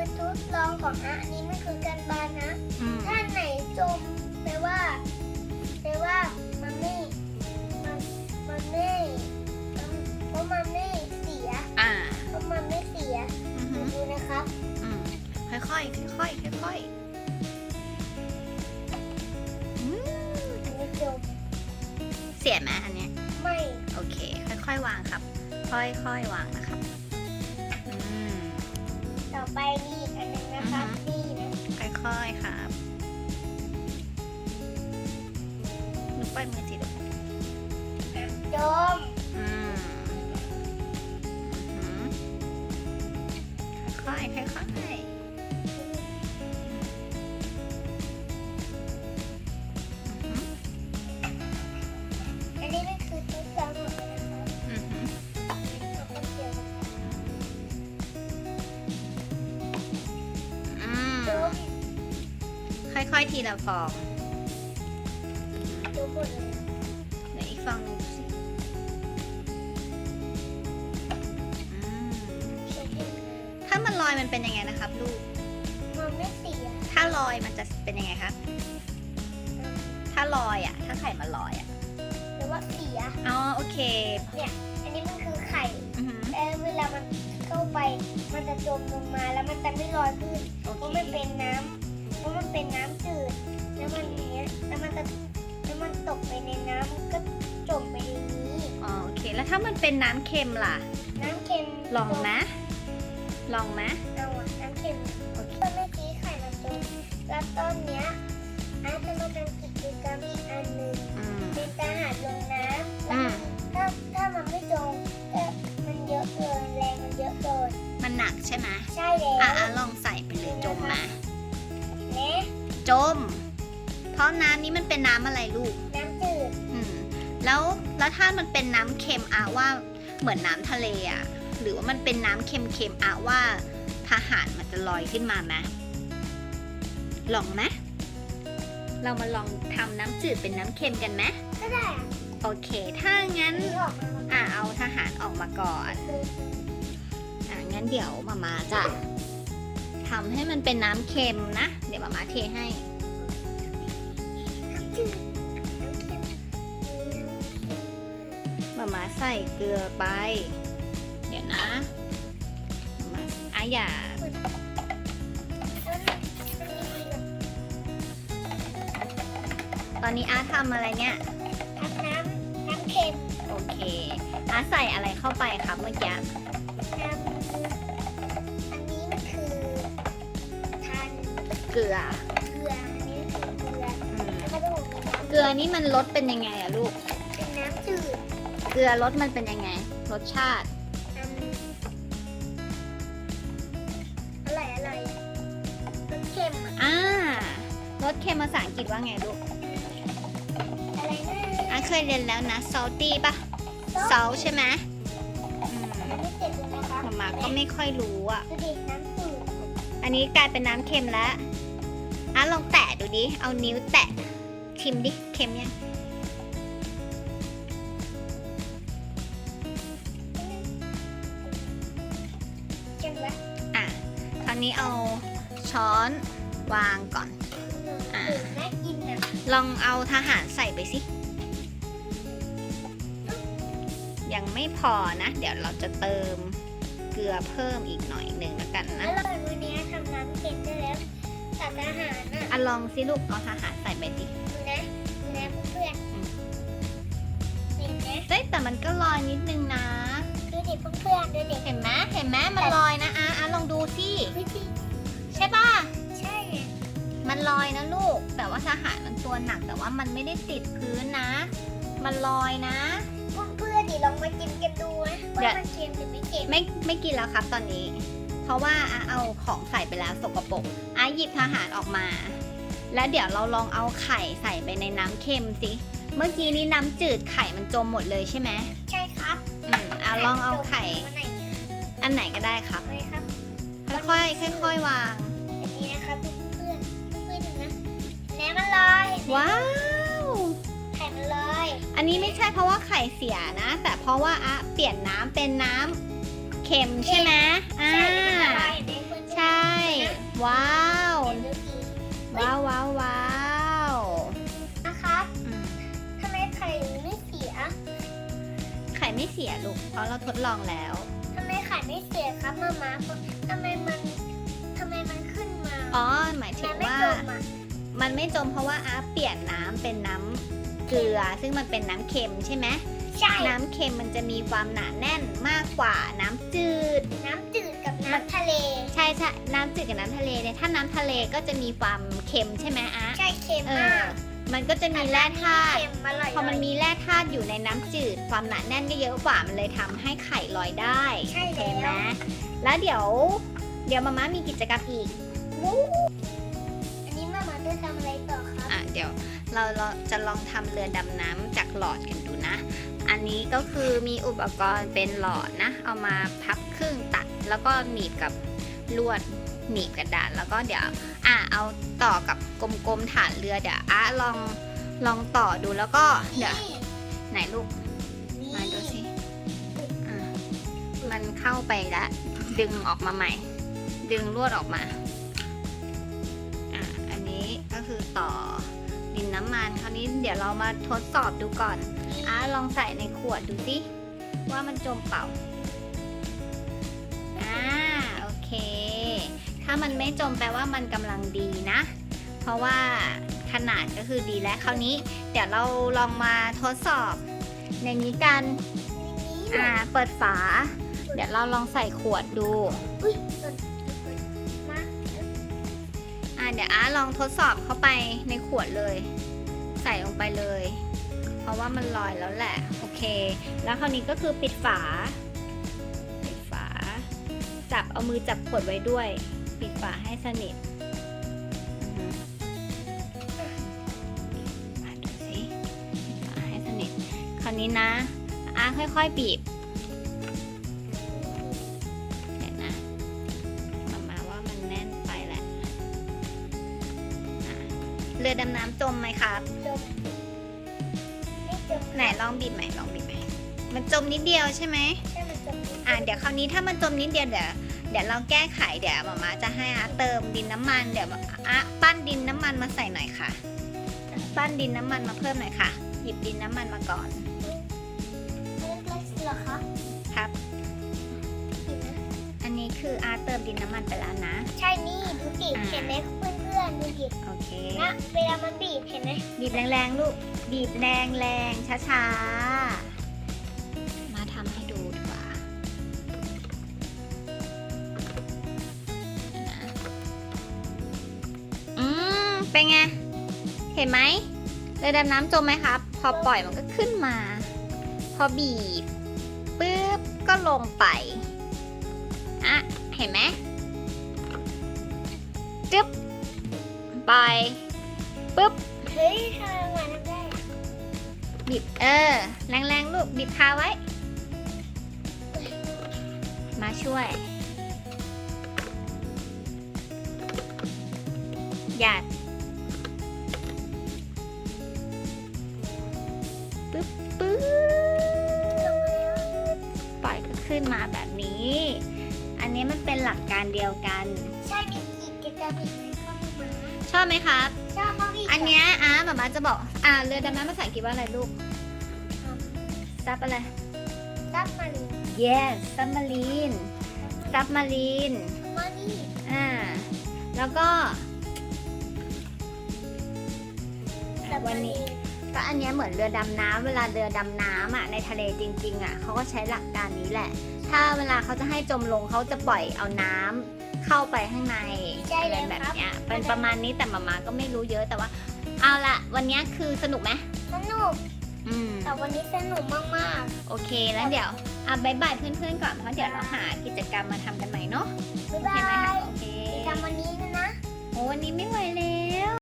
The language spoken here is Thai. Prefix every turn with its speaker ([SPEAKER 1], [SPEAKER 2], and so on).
[SPEAKER 1] คือทดลองของอะอันนี้มันคือการบ้านนะ
[SPEAKER 2] อืม
[SPEAKER 1] ถ้าไหนจมแปลว่าแปลว่ามันไม่มันมันไม่เพราะมันไม่เสีย
[SPEAKER 2] อ่า
[SPEAKER 1] เพราะมันไม่เสีย
[SPEAKER 2] อือหือ
[SPEAKER 1] ดูนะครับ
[SPEAKER 2] อืมค่อยๆค่อยๆค่อยๆอืม
[SPEAKER 1] อันนี้จม
[SPEAKER 2] เสียไหมอันเนี้ย
[SPEAKER 1] ไม่
[SPEAKER 2] โอเค ค่อยๆวางครับ ค่อยๆวางนะ
[SPEAKER 1] นี่อีกอันหนึงนะครับ
[SPEAKER 2] อือฮึ
[SPEAKER 1] นี่นะ
[SPEAKER 2] ค่อยๆครับนึกไปมือจีลูก
[SPEAKER 1] จม
[SPEAKER 2] อืมอือหือค่อยๆค่อยๆ อ
[SPEAKER 1] ย
[SPEAKER 2] ๆทีละฟอง
[SPEAKER 1] จมหมดเลย
[SPEAKER 2] เดี๋ยวอีกฟองหนึงดูสิอืม
[SPEAKER 1] ใช่ไหม
[SPEAKER 2] ถ้ามันลอยมันเป็นยังไงนะครับ ลูก
[SPEAKER 1] มันไม่เสีย
[SPEAKER 2] ถ้าลอยมันจะเป็นยังไงครับ ถ้าลอยอะ ถ้าไข่มันลอยอะ
[SPEAKER 1] หรือว่าเสีย
[SPEAKER 2] อ๋อโอเค
[SPEAKER 1] อันนี้มันคือไข่
[SPEAKER 2] อือหือ
[SPEAKER 1] แต่เวลามันเข้าไป มันจะจมลงมาแล้วมันจะไม่ลอยขึ้น
[SPEAKER 2] โอ
[SPEAKER 1] เพราะ
[SPEAKER 2] เค
[SPEAKER 1] มันเป็นน้ำ เพราะมันเป็นน้ำจืด แล้วมันอย่างเนี้ยแล้วมันจะแล้วมันตกไปในน้ำมันก็จมไปในนี้
[SPEAKER 2] อ๋อโอเค แล้วถ้ามันเป็นน้ำเค็มล่ะ
[SPEAKER 1] น้ำเค็ม
[SPEAKER 2] ลองไหมลองไหม
[SPEAKER 1] เอาอะน้ำเค็ม
[SPEAKER 2] โอเค
[SPEAKER 1] ต้นเมื่อกี้ไข่มันจมแล้วต้นเนี้ยอาจจะมาทำกิจกรรมอีกอันหนึ่ง
[SPEAKER 2] อืม
[SPEAKER 1] เป็นการหาดลงน้ำแล้ว
[SPEAKER 2] อื
[SPEAKER 1] มั
[SPEAKER 2] ม
[SPEAKER 1] นถ้าถ้ามันไม่จมแต่มันเยอะเกินแรงมันเยอะเกิน
[SPEAKER 2] มันหนักใช่ไหม
[SPEAKER 1] ใช่แล้ว
[SPEAKER 2] อะอะลอง จม
[SPEAKER 1] เพ
[SPEAKER 2] ราะน้ำนี้มันเป็นน้ำอะไรลูก
[SPEAKER 1] น้ำจืด
[SPEAKER 2] อืมแล้วแล้วถ้ามันเป็นน้ำเค็มอะว่าเหมือนน้ำทะเลอะหรือว่ามันเป็นน้ำเค็มๆอะว่าทหารมันจะลอยขึ้นมาไหมลองไหมเรามาลองทำน้ำจืดเป็นน้ำเค็มกันไหม
[SPEAKER 1] ก็ได้อะ
[SPEAKER 2] โอเค ถ้างั้น
[SPEAKER 1] นี่ออกมามัน
[SPEAKER 2] อะเอาทหารออกมาก่อน
[SPEAKER 1] คือ
[SPEAKER 2] อะงั้นเดี๋ยวมามาจะ ทำให้มันเป็นน้ำเค็มนะ เดี๋ยวมามาเทให้
[SPEAKER 1] น้ำจืดน้ำเค็ม
[SPEAKER 2] มามาใส่เกลือไป เดี๋ยวนะมามาอะอย่า
[SPEAKER 1] แล้วมันมันมีแบบ
[SPEAKER 2] ตอนนี้อาทำอะไรเนี่ย
[SPEAKER 1] น้ำน้ำน้ำเค็ม
[SPEAKER 2] โอเค อาใส่อะไรเข้าไปครับเมื่อกี้ เกลือ
[SPEAKER 1] เกลืออันนี้คือเกลือ
[SPEAKER 2] อืม
[SPEAKER 1] แล้วก็ต้องมีน้ำ
[SPEAKER 2] เกลือนี่มันรสเป็นยังไงอะลูก
[SPEAKER 1] เป็นน้ำจืด
[SPEAKER 2] เกลือรสมันเป็นยังไง รสชาติ
[SPEAKER 1] น้ำอร่อยอร่อยรสเค็มอะ
[SPEAKER 2] อ่ารสเค็มภาษาอังกฤษว่าไงลูก
[SPEAKER 1] อะไรนะ
[SPEAKER 2] อาเคยเรียนแล้วนะ salty ปะ salt ใช่ไหมอืม
[SPEAKER 1] มันไม่เจ็บเลยนะคะ
[SPEAKER 2] มามาก็ไม่ค่อยรู้อะ
[SPEAKER 1] ดูดิน้ำจืด
[SPEAKER 2] อันนี้กลายเป็นน้ำเค็มแล้วอ่ะลองแตะดูดิ เอานิ้วแตะชิมดิ เค็มยัง
[SPEAKER 1] เค็มไหม
[SPEAKER 2] อะ คราวนี้เอาช้อนวางก่อน อ่า
[SPEAKER 1] จืดน่ากินอะ
[SPEAKER 2] ลองเอาทหารใส่ไปสิ ยังไม่พอนะ เดี๋ยวเราจะเติมเกลือเพิ่มอีกหน่อยหนึ่งแล้วกัน
[SPEAKER 1] แล้
[SPEAKER 2] นะ
[SPEAKER 1] วเราวันนี้ทำน้ำเค็มได้แล้ว ตัดอาหารอะ
[SPEAKER 2] อะลองสิลูกเอาทหารใส่ไปดิ
[SPEAKER 1] ดูนะดูนะเพื่อน
[SPEAKER 2] อืม
[SPEAKER 1] ๆเห็นไหม
[SPEAKER 2] เฮ้ยแต่มันก็ลอยนิดนึงนะ
[SPEAKER 1] ดูดิเพื่อนๆดูดิ
[SPEAKER 2] เห็นไหมเห็นไหมมันลอยนะอะอะลองดูสิ
[SPEAKER 1] วิธี
[SPEAKER 2] ใช่ป่ะ
[SPEAKER 1] ใช่ไง
[SPEAKER 2] มันลอยนะลูก แต่ว่าทหารมันตัวหนักแต่ว่ามันไม่ได้ติดพื้นนะ มันลอยนะ
[SPEAKER 1] เพื่อนๆดิลองมากินกันดูนะ
[SPEAKER 2] เดี๋ย
[SPEAKER 1] ว่าวมันเค็มหรือไม่เค็ม
[SPEAKER 2] ไม่ไม่กินแล้วครับตอนนี้เพ ราะว่าอาเอาของใส่ไปแล้วสกปรกอาหยิบทหารออกมา แล้วเดี๋ยวเราลองเอาไข่ใส่ไปในน้ำเค็มสิ เมื่อกี้นี้น้ำจืดไข่มันจมหมดเลยใช่ไหม
[SPEAKER 1] ใช่ครับ
[SPEAKER 2] อืมอะลองเอาไข่
[SPEAKER 1] วันไหนเนี่ย
[SPEAKER 2] อันไหนก็ได้ครับ
[SPEAKER 1] ไหมครับ
[SPEAKER 2] ค่อยๆค่อยๆวาง
[SPEAKER 1] อันนี้นะครับเพื่อนๆเพื่อนๆดูนะแหนมันลอย
[SPEAKER 2] ว้าว
[SPEAKER 1] ไข่มันลอย
[SPEAKER 2] อันนี้ไม่ใช่เพราะว่าไข่เสียนะ แต่เพราะว่าอะเปลี่ยนน้ำเป็นน้ำ เข็มใช่ไหมอ่า
[SPEAKER 1] ใช่ ว้า
[SPEAKER 2] ว ว้าวว้าว
[SPEAKER 1] นะคะทำไมไข่ไม่เสีย ไข่ไม่เสียลูก
[SPEAKER 2] เพราะเราทดลองแล้ว
[SPEAKER 1] ทำไมไข่ไม่เสียครับมามาทำไมมันทำไมมันขึ้นมา
[SPEAKER 2] อ๋อ หมายถึงว่า
[SPEAKER 1] มั
[SPEAKER 2] นไม่จมเพราะว่าอาเปลี่ยนน้ำเป็นน้ำ เกลือ ซึ่งมันเป็นน้ำเค็มใช่ไหม
[SPEAKER 1] ใช่
[SPEAKER 2] น้ำเค็มมันจะมีความหนาแน่นมากกว่าน้ำจืด
[SPEAKER 1] น้ำจืดกับน้ำทะเล
[SPEAKER 2] ใช่ใช่น้ำจืดกับน้ำทะเลเนี่ยถ้าน้ำทะเลก็จะมีความเค็มใช่ไหมอา
[SPEAKER 1] ใช่เค็ม
[SPEAKER 2] เอ
[SPEAKER 1] มา
[SPEAKER 2] อก มันก็จะมีแร่ธาตุ
[SPEAKER 1] เค็มอร่อย
[SPEAKER 2] พอมันมีแร่ธาตุอยู่ในน้ำจืด ความหนาแน่นก็เยอะกว่ามันเลยทำให้ไข่ลอยได้
[SPEAKER 1] ใช่
[SPEAKER 2] โอเค
[SPEAKER 1] แล้ว
[SPEAKER 2] ไหมแล้วเดี๋ยว เดี๋ยวมาม่ามีกิจกรรมอีก
[SPEAKER 1] วู้อันนี้มาม่าจะทำอะไรต่อครับ
[SPEAKER 2] อะ เดี๋ยวเราเราจะลองทำเรือดำน้ำจากหลอดกันดูนะ อันนี้ก็คือมีอุปกรณ์เป็นหลอดนะ เอามาพับครึ่งตัด แล้วก็หนีบกับลวดหนีบกระดาษ แล้วก็เดี๋ยวอะเอาต่อกับกลมๆฐานเรือเดี๋ยวอะลองลองต่อดูแล้วก็เดี๋ยวไหนลูกมาดูสิอะมันเข้าไปแล้วดึงออกมาใหม่ ดึงลวดออกมา นน้ำมัน คราวนี้เดี๋ยวเรามาทดสอบดูก่อนอะลองใส่ในขวดดูสิว่ามันจมเปล่าอ่าโอเค ถ้ามันไม่จมแปลว่ามันกำลังดีนะ เพราะว่าขนาดก็คือดีแล้วคราวนี้ เดี๋ยวเราลองมาทดสอบในนี้กันอ่าเปิดฝา เดี๋ยวเราลองใส่ขวดดู
[SPEAKER 1] อุ้ยมา
[SPEAKER 2] อ่าเดี๋ยวอาลองทดสอบเข้าไปในขวดเลย ใส่ลงไปเลย เพราะว่ามันลอยแล้วแหละ โอเค แล้วคราวนี้ก็คือปิดฝา ปิดฝา จับเอามือจับขวดไว้ด้วย ปิดฝาให้สนิทดูสิปิดฝาให้สนิท คราวนี้นะอาค่อยๆบีบเดี๋ยวนะมามาว่ามันแน่นไปแหละเรือดำน้ำจมไหมครับ
[SPEAKER 1] ไม่จม
[SPEAKER 2] ไหนลองบีบใหม่ลองบีบใหม่มันจมนิดเดียวใช่ไหม
[SPEAKER 1] ใช่มันจม
[SPEAKER 2] อะเดี๋ยวคราวนี้ถ้ามันจมนิดเดียวเดี๋ยวเดี๋ยวเราแก้ไขเดี๋ยวหมามาจะให้อาเติมดินน้ำมันเดี๋ยวอาปั้นดินน้ำมันมาใส่หน่อยค่ะ ปั้นดินน้ำมันมาเพิ่มหน่อยค่ะ หยิบดินน้ำมันมาก่อน
[SPEAKER 1] เล็กๆเหรอคะ
[SPEAKER 2] ครับ
[SPEAKER 1] เห็นไหม
[SPEAKER 2] อันนี้คืออาเติมดินน้ำมันไปแล้วนะ
[SPEAKER 1] ใช่นี่ดูสิ
[SPEAKER 2] อ่า
[SPEAKER 1] เห็นไหม เพื่อนๆดูดิ
[SPEAKER 2] โอเค
[SPEAKER 1] นะเวลามันบีบเห็นไหม
[SPEAKER 2] บีบแรงๆลูก บีบแรงแรงๆช้าๆ มาทำให้ดูดีกว่านะอืมเป็นไง เห็นไหมเรือดำน้ำจมไหมครับ พอปล่อยมันก็ขึ้นมา พอบีบปุ๊บก็ลงไป อะ เห็นไหมจึ๊บ ไปปุ๊บ
[SPEAKER 1] เฮ้ยทำไมมันได้
[SPEAKER 2] บีบเออ แรงๆลูกบีบคาไว้ มาช่วย หยัดปึ๊บปึ๊บปล่อยก็ขึ้นมาแบบนี้ อันนี้มันเป็นหลักการเดียวกัน
[SPEAKER 1] ใช่มีกิจกรรมอีกไหมครับมา
[SPEAKER 2] ชอบไหมครับ
[SPEAKER 1] ชอบมากพี่
[SPEAKER 2] อันเนี้ยอาหมามาจะบอก อ่าเรือดำน้ำภาษาอังกฤษว่าอะไรลูกซับอะไร
[SPEAKER 1] รับมัน
[SPEAKER 2] yes submarine submarine
[SPEAKER 1] มานี่
[SPEAKER 2] อ่า แล้วก็อะวันนี้ก็อันเนี้ยเหมือนเรือดำน้ำเวลาเรือดำน้ำอะในทะเลจริง ๆ อะเขาก็ใช้หลักการนี้แหละ ถ้าเวลาเขาจะให้จมลงเขาจะปล่อยเอาน้ำ เข้าไปข้างใน
[SPEAKER 1] ใช่
[SPEAKER 2] อะไร
[SPEAKER 1] แล้ว
[SPEAKER 2] แบบ
[SPEAKER 1] ครับ
[SPEAKER 2] เนี้ยเป็นประมาณนี้แต่มามาก็ไม่รู้เยอะแต่ว่า เอาละวันเนี้ยคือสนุกไหม
[SPEAKER 1] สนุก
[SPEAKER 2] อืม
[SPEAKER 1] แต่วันนี้สนุกมาก
[SPEAKER 2] โอเคแล้วเดี๋ยวอะบายบายเพื่อนๆก่อนเพราะเดี๋ยวเราหากิจกรรมมาทำกันใหม่เนาะ
[SPEAKER 1] ๆบ๊าย
[SPEAKER 2] โอเค
[SPEAKER 1] บา
[SPEAKER 2] ไหมคะ
[SPEAKER 1] ย
[SPEAKER 2] โอเค
[SPEAKER 1] ทำวันนี้นะนะ
[SPEAKER 2] โอ้วันนี้ไม่ไหวแล้